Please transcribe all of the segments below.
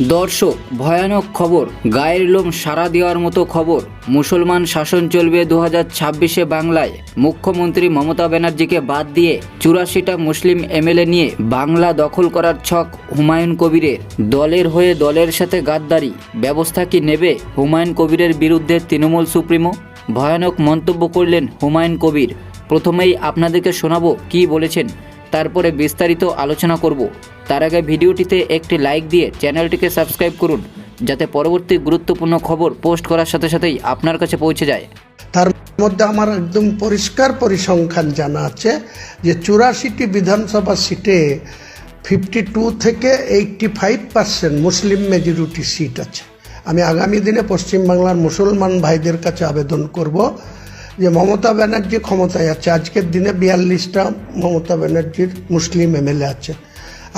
দর্শক, ভয়ানক খবর। গায়ের লোম সারা দেওয়ার মতো খবর। মুসলমান শাসন চলবে দু হাজার ছাব্বিশে বাংলায়। মুখ্যমন্ত্রী মমতা ব্যানার্জিকে বাদ দিয়ে চুরাশিটা মুসলিম এমএলএ নিয়ে বাংলা দখল করার ছক হুমায়ুন কবিরের। দলের হয়ে দলের সাথে গাদ্দারি। ব্যবস্থা কি নেবে হুমায়ুন কবিরের বিরুদ্ধে তৃণমূল সুপ্রিমো? ভয়ানক মন্তব্য করলেন হুমায়ুন কবির। প্রথমেই আপনাদেরকে শোনাবো কি বলেছেন তারপরে বিস্তারিত আলোচনা করব। তার আগে ভিডিওটিতে একটি লাইক দিয়ে চ্যানেলটিকে সাবস্ক্রাইব করুন, যাতে পরবর্তী গুরুত্বপূর্ণ খবর পোস্ট করার সাথে সাথেই আপনার কাছে পৌঁছে যায়। তার মধ্যে আমার একদম পরিষ্কার পরিসংখ্যান জানা আছে যে চুরাশিটি বিধানসভা সিটে ফিফটি টু থেকে eighty five percent Muslim majority seat আছে। আমি আগামী দিনে পশ্চিমবাংলার মুসলমান ভাইদের কাছে আবেদন করব। যে মমতা ব্যানার্জি ক্ষমতায় আছে। আজকের দিনে বিয়াল্লিশটা মমতা ব্যানার্জির মুসলিম এমএলএ আছে।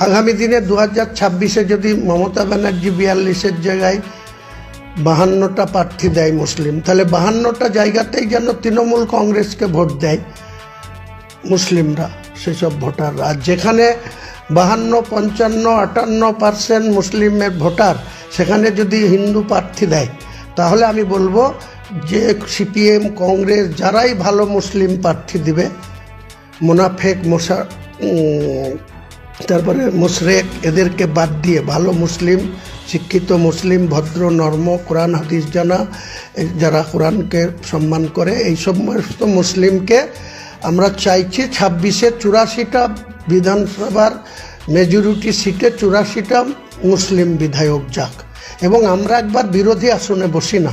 আগামী দিনে দু হাজার ছাব্বিশে যদি মমতা ব্যানার্জি বিয়াল্লিশের জায়গায় বাহান্নটা প্রার্থী দেয় মুসলিম, তাহলে বাহান্নটা জায়গাতেই যেন তৃণমূল কংগ্রেসকে ভোট দেয় মুসলিমরা, সেসব ভোটাররা আর যেখানে বাহান্ন, পঞ্চান্ন, আটান্ন পার্সেন্ট মুসলিমের ভোটার, সেখানে যদি হিন্দু প্রার্থী দেয়, তাহলে আমি বলব সিপিএম, কংগ্রেস যারাই ভালো মুসলিম প্রার্থী দিবে, মোনাফেক, মশা তারপরে মুশরেক, এদেরকে বাদ দিয়ে ভালো মুসলিম, শিক্ষিত মুসলিম, ভদ্র, নর্ম, কোরআন, হাদিস জানা যারা কোরআনকে সম্মান করে, এই সমস্ত মুসলিমকে আমরা চাইছি ছাব্বিশে চুরাশিটা বিধানসভার মেজরিটি সিটে চুরাশিটা মুসলিম বিধায়ক যাক। এবং আমরা একবার বিরোধী আসনে বসি না।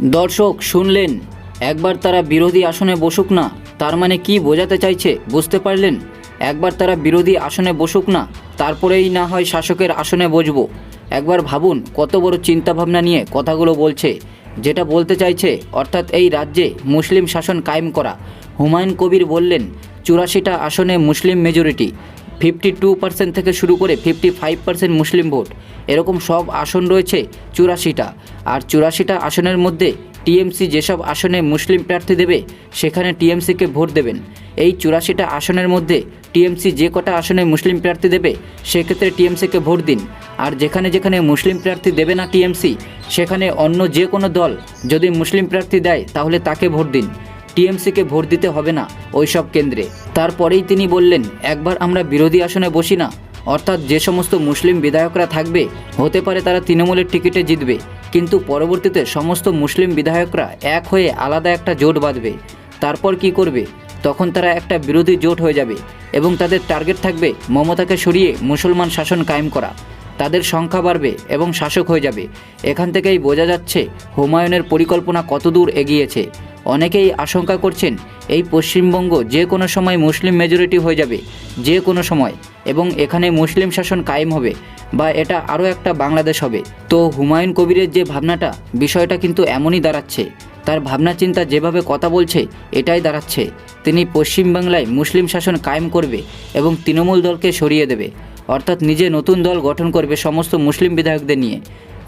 দর্শক, শুনলেন। একবার তারা বিরোধী আসনে বসুক না, তার মানে কি বোঝাতে চাইছে বুঝতে পারলেন? একবার তারা বিরোধী আসনে বসুক না, তারপরেই না হয় শাসকের আসনে বসবো। একবার ভাবুন, কত বড় চিন্তাভাবনা নিয়ে কথাগুলো বলছে। যেটা বলতে চাইছে, অর্থাৎ এই রাজ্যে মুসলিম শাসন কায়েম করা। হুমায়ুন কবির বললেন, চুরাশিটা আসনে Muslim majority fifty two percent থেকে শুরু করে fifty five percent Muslim vote. এরকম সব আসন রয়েছে চুরাশিটা। আর চুরাশিটা আসনের মধ্যে টিএমসি যেসব আসনে মুসলিম প্রার্থী দেবে, সেখানে টিএমসিকে ভোট দেবেন। এই চুরাশিটা আসনের মধ্যে টিএমসি যে কটা আসনে মুসলিম প্রার্থী দেবে, সেক্ষেত্রে টিএমসিকে ভোট দিন। আর যেখানে যেখানে মুসলিম প্রার্থী দেবে না টিএমসি, সেখানে অন্য যে কোনো দল যদি মুসলিম প্রার্থী দেয়, তাহলে তাকে ভোট দিন। টিএমসিকে ভোট দিতে হবে না ওই সব কেন্দ্রে। তারপরেই তিনি বললেন, একবার আমরা বিরোধী আসনে বসি না। অর্থাৎ যে সমস্ত মুসলিম বিধায়করা থাকবে, হতে পারে তারা তৃণমূলের টিকিটে জিতবে। কিন্তু পরবর্তীতে সমস্ত মুসলিম বিধায়করা এক হয়ে আলাদা একটা জোট বাঁধবে। তারপর কি করবে? তখন তারা একটা বিরোধী জোট হয়ে যাবে এবং তাদের টার্গেট থাকবে মমতাকে সরিয়ে মুসলমান শাসন কায়েম করা। তাদের সংখ্যা বাড়বে এবং শাসক হয়ে যাবে। এখান থেকেই বোঝা যাচ্ছে, হুমায়ুনের পরিকল্পনা কতদূর এগিয়েছে। অনেকেই আশঙ্কা করছেন এই পশ্চিমবঙ্গ যে কোনো সময় মুসলিম মেজরিটি হয়ে যাবে, যে কোনো সময়, এবং এখানে মুসলিম শাসন কায়েম হবে, বা এটা আরও একটা বাংলাদেশ হবে। তো হুমায়ুন কবিরের যে ভাবনাটা, বিষয়টা কিন্তু এমনই দাঁড়াচ্ছে। তার ভাবনা চিন্তা যেভাবে কথা বলছে, এটাই দাঁড়াচ্ছে। তিনি পশ্চিমবাংলায় মুসলিম শাসন কায়েম করবে এবং তৃণমূল দলকে সরিয়ে দেবে। অর্থাৎ নিজে নতুন দল গঠন করবে সমস্ত মুসলিম বিধায়কদের নিয়ে।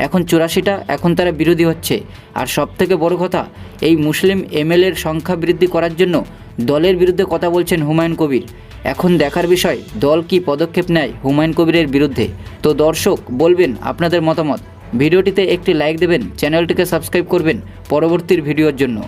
এখন চুরাশিটা এখন তারা বিরোধী হচ্ছে। আর সব থেকে বড় কথা, এই মুসলিম এমএলএর সংখ্যা বৃদ্ধি করার জন্য দলের বিরুদ্ধে কথা বলছেন হুমায়ুন কবির। এখন দেখার বিষয়, দল কি পদক্ষেপ নেয় হুমায়ুন কবিরের বিরুদ্ধে? তো দর্শক, বলবেন আপনাদের মতামত। ভিডিওটিতে একটি লাইক দেবেন, চ্যানেলটিকে সাবস্ক্রাইব করবেন পরবর্তীর ভিডিওর জন্য।